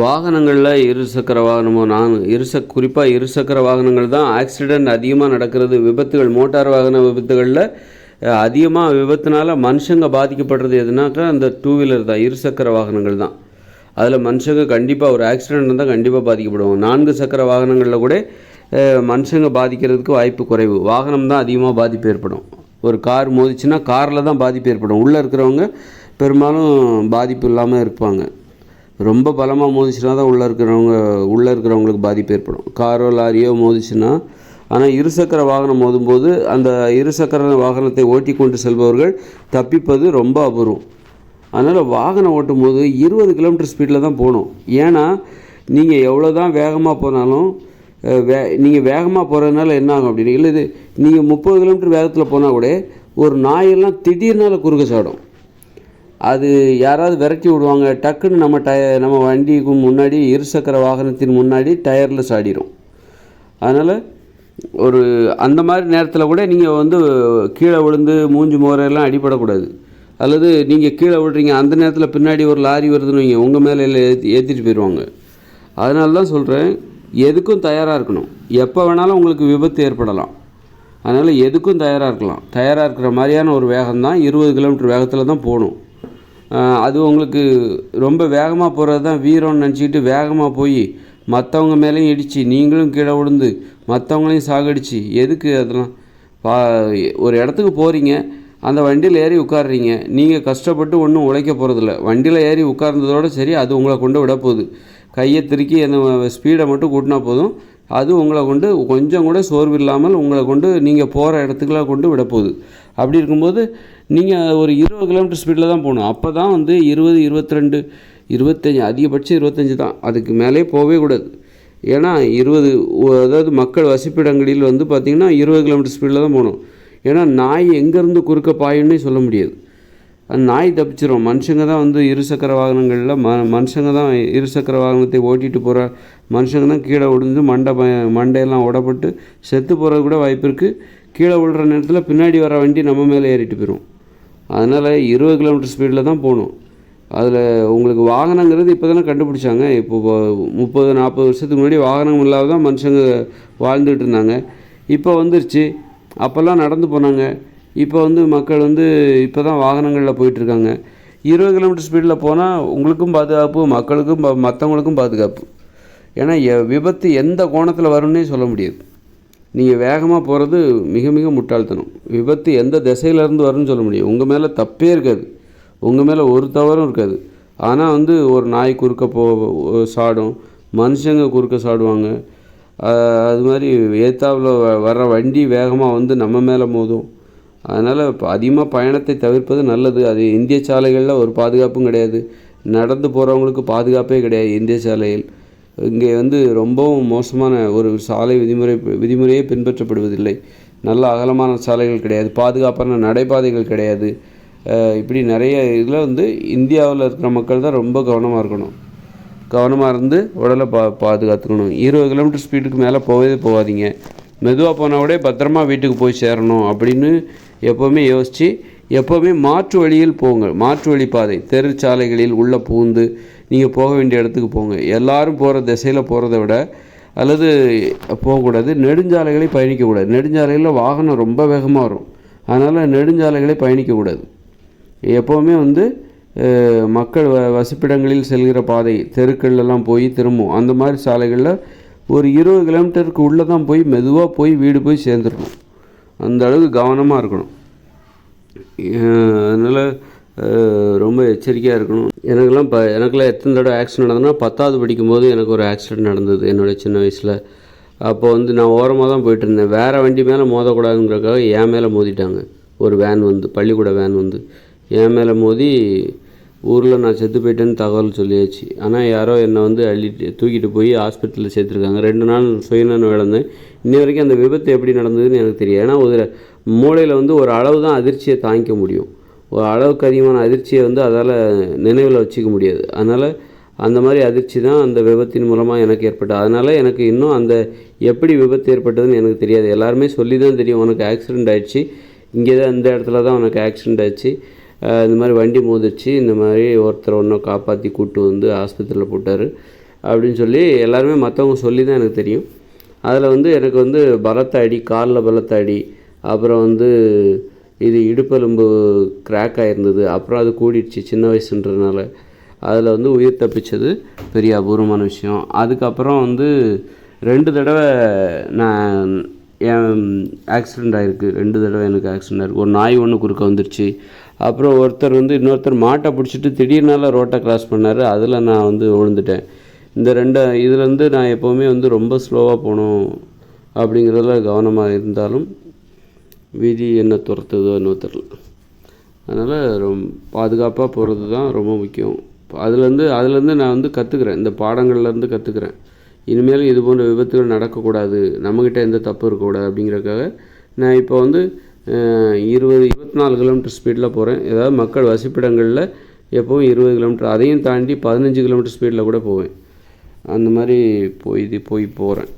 வாகனங்களில் இருசக்கர வாகனமோ நான் இருச குறிப்பாக இருசக்கர வாகனங்கள் தான் ஆக்சிடெண்ட் அதிகமாக நடக்கிறது. விபத்துகள் மோட்டார் வாகன விபத்துகளில் அதிகமாக விபத்துனால மனுஷங்க பாதிக்கப்படுறது எதுனாக்கா அந்த டூ வீலர் தான் இருசக்கர வாகனங்கள் தான். அதில் மனுஷங்க கண்டிப்பாக ஒரு ஆக்சிடெண்ட் இருந்தால் கண்டிப்பாக பாதிக்கப்படுவோம் நான்கு சக்கர வாகனங்களில் கூட மனுஷங்க பாதிக்கிறதுக்கு வாய்ப்பு குறைவு. வாகனம் தான் அதிகமாக பாதிப்பு ஏற்படும். ஒரு கார் மோதிச்சுன்னா காரில் தான் பாதிப்பு ஏற்படும். உள்ளே இருக்கிறவங்க பெரும்பாலும் பாதிப்பு இல்லாமல் இருப்பாங்க. ரொம்ப பலமாக மோதிச்சுன்னா தான் உள்ளே இருக்கிறவங்க உள்ளே இருக்கிறவங்களுக்கு பாதிப்பு ஏற்படும். காரோ லாரியோ மோதிச்சுன்னா ஆனால் இருசக்கர வாகனம் மோதும்போது அந்த இருசக்கர வாகனத்தை ஓட்டி கொண்டு செல்பவர்கள் தப்பிப்பது ரொம்ப அபூர்வம். அதனால் வாகனம் ஓட்டும் போது இருபது கிலோமீட்டர் ஸ்பீடில் தான் போகணும். ஏன்னா நீங்கள் எவ்வளோ தான் வேகமாக போனாலும் வே நீங்கள் வேகமாக போகிறதுனால என்ன ஆகும் அப்படின்னு இல்லை இது நீங்கள் முப்பது கிலோமீட்டர் வேகத்தில் போனால் கூட ஒரு நாயெல்லாம் திடீர்னால குறுக்க சாடும். அது யாராவது விரட்டி விடுவாங்க டக்குன்னு நம்ம டய நம்ம வண்டிக்கு முன்னாடி இருசக்கர வாகனத்தின் முன்னாடி டயரில் சாடிடும் அதனால் ஒரு அந்த மாதிரி நேரத்தில் கூட நீங்கள் வந்து கீழே விழுந்து மூஞ்சி மோரெல்லாம் அடிபடக்கூடாது. அல்லது நீங்கள் கீழே விடுறீங்க அந்த நேரத்தில் பின்னாடி ஒரு லாரி வருதுன்னு வைங்க உங்கள் மேலே ஏற்றி ஏற்றிட்டு போயிடுவாங்க அதனால தான் சொல்கிறேன் எதுக்கும் தயாராக இருக்கணும். எப்போ வேணாலும் உங்களுக்கு விபத்து ஏற்படலாம். அதனால் எதுக்கும் தயாராக இருக்கலாம். தயாராக இருக்கிற மாதிரியான ஒரு வேகம் தான் இருபது கிலோமீட்டர் வேகத்தில் தான் போகணும். அது உங்களுக்கு ரொம்ப வேகமாக போகிறது தான் வீரம்னு நினச்சிக்கிட்டு வேகமாக போய் மற்றவங்க மேலேயும் இடித்து நீங்களும் கீழே விழுந்து மற்றவங்களையும் சாகடிச்சு எதுக்கு அதெல்லாம்? பா ஒரு இடத்துக்கு போகிறீங்க அந்த வண்டியில் ஏறி உட்காடுறீங்க நீங்கள் கஷ்டப்பட்டு ஒன்றும் உழைக்க போகிறதில்ல வண்டியில் ஏறி உட்கார்ந்ததோடு சரி அது உங்களை கொண்டு விட போகுது. கையை திருக்கி அந்த ஸ்பீடை மட்டும் கூட்டினா போதும். அது உங்களை கொண்டு கொஞ்சம் கூட சோர்வு இல்லாமல் உங்களை கொண்டு நீங்கள் போகிற இடத்துக்குலாம் கொண்டு விட போகுது. அப்படி இருக்கும்போது நீங்கள் ஒரு இருபது கிலோமீட்டர் ஸ்பீடில் தான் போகணும். அப்போ தான் வந்து இருபது இருபத்தி ரெண்டு இருபத்தஞ்சி அதிகபட்சம் இருபத்தஞ்சி தான். அதுக்கு மேலே போகவே கூடாது. ஏன்னா இருபது அதாவது மக்கள் வசிப்பிடங்களில் வந்து பார்த்திங்கன்னா இருபது கிலோமீட்டர் ஸ்பீடில் தான் போகணும். ஏன்னா நாய் எங்கேருந்து குறுக்க பாயுன்னே சொல்ல முடியாது. நாய் தப்பிச்சிரும். மனுஷங்க தான் வந்து இருசக்கர வாகனங்களில் ம மனுஷங்க தான் இருசக்கர வாகனத்தை ஓட்டிகிட்டு போகிற மனுஷங்க தான் கீழே விழுந்து மண்டை மண்டையெல்லாம் உடப்பட்டு செத்து போகிறது கூட வாய்ப்பு இருக்குது கீழே விழுற நேரத்தில் பின்னாடி வர வண்டி நம்ம மேலே ஏறிட்டு போயிடும் அதனால் இருபது கிலோமீட்டர் ஸ்பீடில் தான் போகணும். அதில் உங்களுக்கு வாகனங்கிறது இப்போ தானே கண்டுபிடிச்சாங்க. இப்போ முப்பது நாற்பது வருஷத்துக்கு முன்னாடி வாகனம் இல்லாத தான் மனுஷங்க வாழ்ந்துகிட்டு இருந்தாங்க. இப்போ வந்துருச்சு. அப்போல்லாம் நடந்து போனாங்க. இப்போ வந்து மக்கள் வந்து இப்போ தான் வாகனங்களில் போயிட்டுருக்காங்க. இருபது கிலோமீட்டர் ஸ்பீடில் போனால் உங்களுக்கும் பாதுகாப்பு மக்களுக்கும் பா- மற்றவங்களுக்கும் பாதுகாப்பு. ஏன்னா எ- விபத்து எந்த கோணத்தில் வரும்னே சொல்ல முடியாது. நீங்கள் வேகமாக போகிறது மிக மிக முட்டாள்தனம். விபத்து எந்த திசையிலேருந்து வரும்னு சொல்ல முடியும் உங்கள் மேலே தப்பே இருக்காது. உங்கள் மேலே ஒரு தவறும் இருக்காது. ஆனால் வந்து ஒரு நாய் குறுக்க போ சாடும். மனுஷங்க குறுக்க சாடுவாங்க. அது மாதிரி ஏத்தாவில் வர்ற வண்டி வேகமாக வந்து நம்ம மேலே மோதும். அதனால் இப்போ அதிகமாக பயணத்தை தவிர்ப்பது நல்லது. அது இந்திய சாலைகளில் ஒரு பாதுகாப்பும் கிடையாது. நடந்து போகிறவங்களுக்கு பாதுகாப்பே கிடையாது இந்திய சாலையில். இங்கே வந்து ரொம்பவும் மோசமான ஒரு சாலை விதிமுறை விதிமுறையே பின்பற்றப்படுவதில்லை. நல்ல அகலமான சாலைகள் கிடையாது. பாதுகாப்பான நடைபாதைகள் கிடையாது. இப்படி நிறைய இதில் வந்து இந்தியாவில் இருக்கிற மக்கள் தான் ரொம்ப கவனமாக இருக்கணும். கவனமாக இருந்து உடலை பா பாதுகாத்துக்கணும். இருபது கிலோமீட்டர் ஸ்பீடுக்கு மேலே போகவே போகாதீங்க. மெதுவாக போனால் கூட பத்திரமா வீட்டுக்கு போய் சேரணும் அப்படின்னு எப்போவுமே யோசித்து எப்போவுமே மாற்று வழியில் போங்க மாற்று வழி பாதை. தெருச்சாலைகளில் உள்ளே பூந்து நீங்கள் போக வேண்டிய இடத்துக்கு போங்க. எல்லாரும் போகிற திசையில் போகிறத விட அல்லது போகக்கூடாது. நெடுஞ்சாலைகளை பயணிக்கக்கூடாது. நெடுஞ்சாலைகளில் வாகனம் ரொம்ப வேகமாக வரும். அதனால் நெடுஞ்சாலைகளை பயணிக்கக்கூடாது. எப்போவுமே வந்து மக்கள் வ வசிப்பிடங்களில் செல்கிற பாதை. தெருக்கள்லாம் போய் திரும்பும். அந்த மாதிரி சாலைகளில் ஒரு இருபது கிலோமீட்டருக்கு உள்ளே தான் போய் மெதுவாக போய் வீடு போய் சேர்ந்துருக்கணும் அந்த அளவுக்கு கவனமாக இருக்கணும். அதனால் ரொம்ப எச்சரிக்கையாக இருக்கணும். எனக்கெல்லாம் இப்போ எனக்கெல்லாம் எத்தனை தடவை ஆக்சிடென்ட் நடந்ததுன்னா பத்தாவது படிக்கும்போது எனக்கு ஒரு ஆக்சிடென்ட் நடந்தது என்னோடய சின்ன வயசில். அப்போ வந்து நான் ஓரமாக தான் போயிட்டுருந்தேன் வேறு வண்டி மேலே மோதக்கூடாதுங்கிறதுக்காக என் மேலே மோதிட்டாங்க. ஒரு வேன் வந்து பள்ளிக்கூட வேன் வந்து. என் மேலே மோதி ஊரில் நான் செத்து போயிட்டேன்னு தகவல் சொல்லியாச்சு. ஆனால் யாரோ என்னை வந்து அள்ளிட்டு தூக்கிட்டு போய் ஹாஸ்பிட்டலில் சேர்த்துருக்காங்க. ரெண்டு நாள் சுயநலம் இழந்தேன். இன்னி வரைக்கும் அந்த விபத்து எப்படி நடந்ததுன்னு எனக்கு தெரியும் ஏன்னா ஒரு மூளையில் வந்து ஒரு அளவு தான் அதிர்ச்சியை தாங்கிக்க முடியும். ஒரு அளவுக்கு அதிகமான அதிர்ச்சியை வந்து அதால் நினைவில் வச்சுக்க முடியாது. அதனால் அந்த மாதிரி அதிர்ச்சி தான் அந்த விபத்தின் மூலமாக எனக்கு ஏற்பட்டது. அதனால் எனக்கு இன்னும் அந்த எப்படி விபத்து ஏற்பட்டதுன்னு எனக்கு தெரியாது. எல்லாருமே சொல்லி தான் தெரியும். உனக்கு ஆக்சிடெண்ட் ஆயிடுச்சு. இங்கே தான் இந்த இடத்துல தான் உனக்கு ஆக்சிடெண்ட் ஆயிடுச்சு. இந்த மாதிரி வண்டி மோதிருச்சு இந்த மாதிரி ஒருத்தர் ஒன்றும் காப்பாற்றி கூப்பிட்டு வந்து ஆஸ்பத்திரியில் போட்டார் அப்படின்னு சொல்லி எல்லாருமே மற்றவங்க சொல்லி தான் எனக்கு தெரியும். அதில் வந்து எனக்கு வந்து பலத்த அடி காலில் பலத்த அடி அப்புறம் வந்து இது இடுப்பெலும்பு கிராக் ஆகிருந்தது அப்புறம் அது கூடிடுச்சு சின்ன வயசுன்றதுனால. அதில் வந்து உயிர் தப்பிச்சது பெரிய அபூர்வமான விஷயம். அதுக்கப்புறம் வந்து ரெண்டு தடவை நான் என் ஆக்சிடெண்ட் ஆகிருக்கு ரெண்டு தடவை எனக்கு ஆக்சிடெண்ட் ஆகிருக்கு ஒரு நாய் ஒன்று குறுக்க வந்துருச்சு. அப்புறம் ஒருத்தர் வந்து இன்னொருத்தர் மாட்டை பிடிச்சிட்டு திடீர்னால ரோட்டை கிராஸ் பண்ணார். அதில் நான் வந்து விழுந்துட்டேன். இந்த ரெண்டு இதுலேருந்து நான் எப்போவுமே வந்து ரொம்ப ஸ்லோவாக போகணும் அப்படிங்கிறதுல கவனமாக இருந்தாலும் விதி என்ன துரத்துதோ இன்னொருத்தர் தெரில அதனால் ரொம்ப பாதுகாப்பாக போகிறது தான் ரொம்ப முக்கியம். அதுலேருந்து அதுலேருந்து நான் வந்து கற்றுக்குறேன் இந்த பாடங்கள்லேருந்து கற்றுக்குறேன் இனிமேல் இது போன்ற விபத்துகள் நடக்கக்கூடாது. நம்மக்கிட்ட எந்த தப்பு இருக்கக்கூடாது அப்படிங்கிறதுக்காக நான் இப்போ வந்து இருபது இருபத்தி நாலு கிலோமீட்டர் ஸ்பீடில் போகிறேன் ஏதாவது மக்கள் வசிப்பிடங்களில் எப்போவும் இருபது கிலோமீட்டர் அதையும் தாண்டி பதினஞ்சு கிலோமீட்டர் ஸ்பீடில் கூட போவேன். அந்த மாதிரி போய் இது போய் போகிறேன்